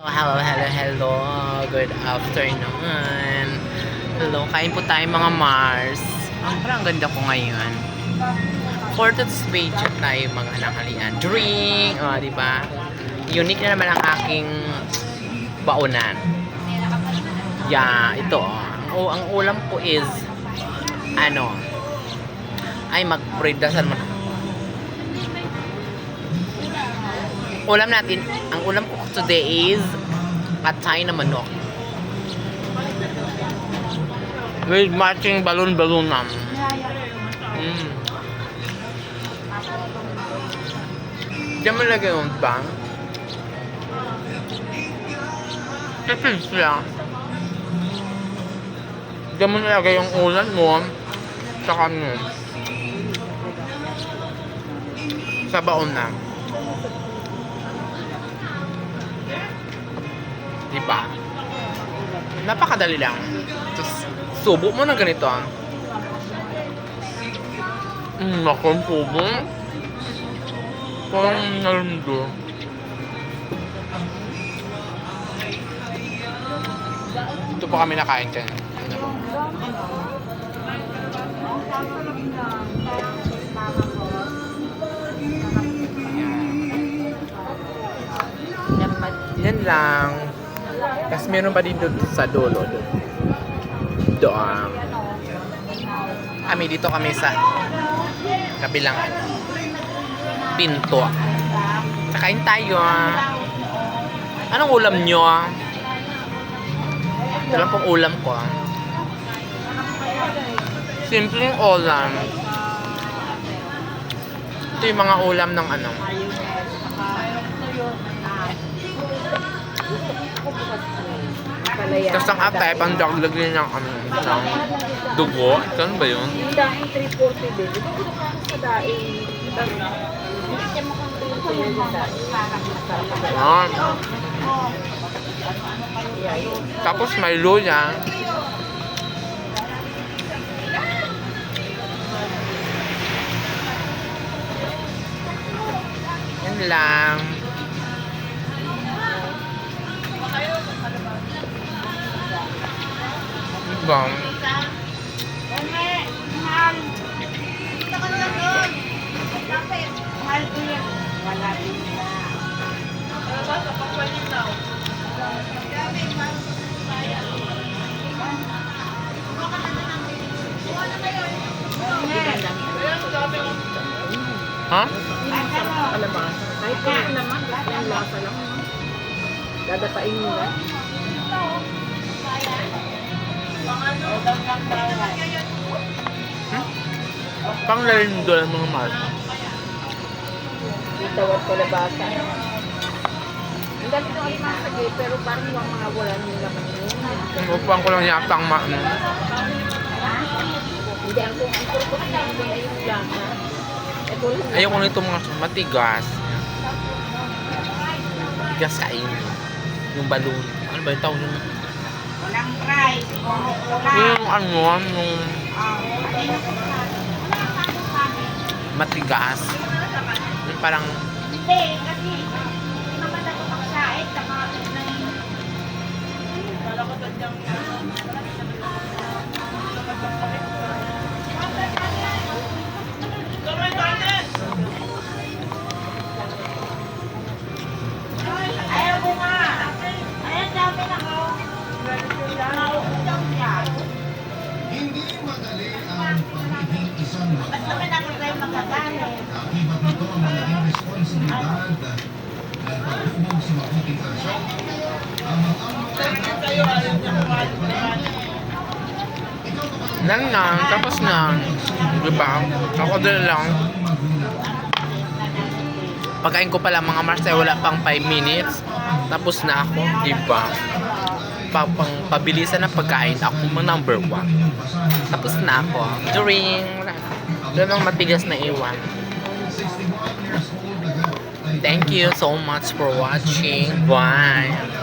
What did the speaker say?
Hello, hello, hello. Good afternoon. Hello, kain po tayo mga Mars. Ang parang ganda ko ngayon. Today's video tayo mga nanghalian. Drink! O, di ba? Unique na naman ang aking baunan. Yeah, ito. Oh, ang ulam ko is ano ay magpredasal mo ulam natin, ang ulam ko today is atay na manok. With matching balon-balonan. Mm. Diyan mo lagay yung bang. Tipid siya. Diyan mo nilagay yung ulan mo. Tsaka ano. Sa baon na. Diba? Napakadali lang. Tapos, subo mo na ganito ah. Mm, naku, ang subo. Parang nalando. Ito pa kami nakain dyan. Yan lang. Tapos meron pa din doon sa dulo. Doon. Doon. Kami dito kami sa kabilang ano, pinto. Kakain tayo ah. Anong ulam nyo ah? Ito lang pong ulam ko ah. Simpleng ulam. Ito yung mga ulam ng ano. Tapos ang atay, pang dagdag din ng, ano, ng dugo. Saan ba yun? Yung daing 340 din. Ito ko sa daing. Ah. Tapos may luya. Yan lang. Diba? Ha? Kalabasa. Kahit kahit naman, yung lasa lang. Dadapain mo na. Pang lalindo ng mga mahal. Itawad kalabasa. Ang dami ng alimasag eh, pero parang yung mga wala laman yun. Upang ko lang yata ang ma... Ano. Hindi, ang kung ang purpose na na yung lang. Ayoko nito mga matigas. Matigas kain. Yung balon. Ano ba yung tawag yung... Walang price. Yung ano, yung... Matigas. Yung parang... Hindi, kasi pagiging isang Basta may nakatay magkagalit. Akibat nito na, tapos na. Diba? Ako din lang. Pagkain ko pala mga Marcel, wala pang 5 minutes. Tapos na ako, diba? Pa pabilisan ng pagkain, ako mga number 1. Tapos na ako. During. Doon ang matigas na iwan. Thank you so much for watching. Bye!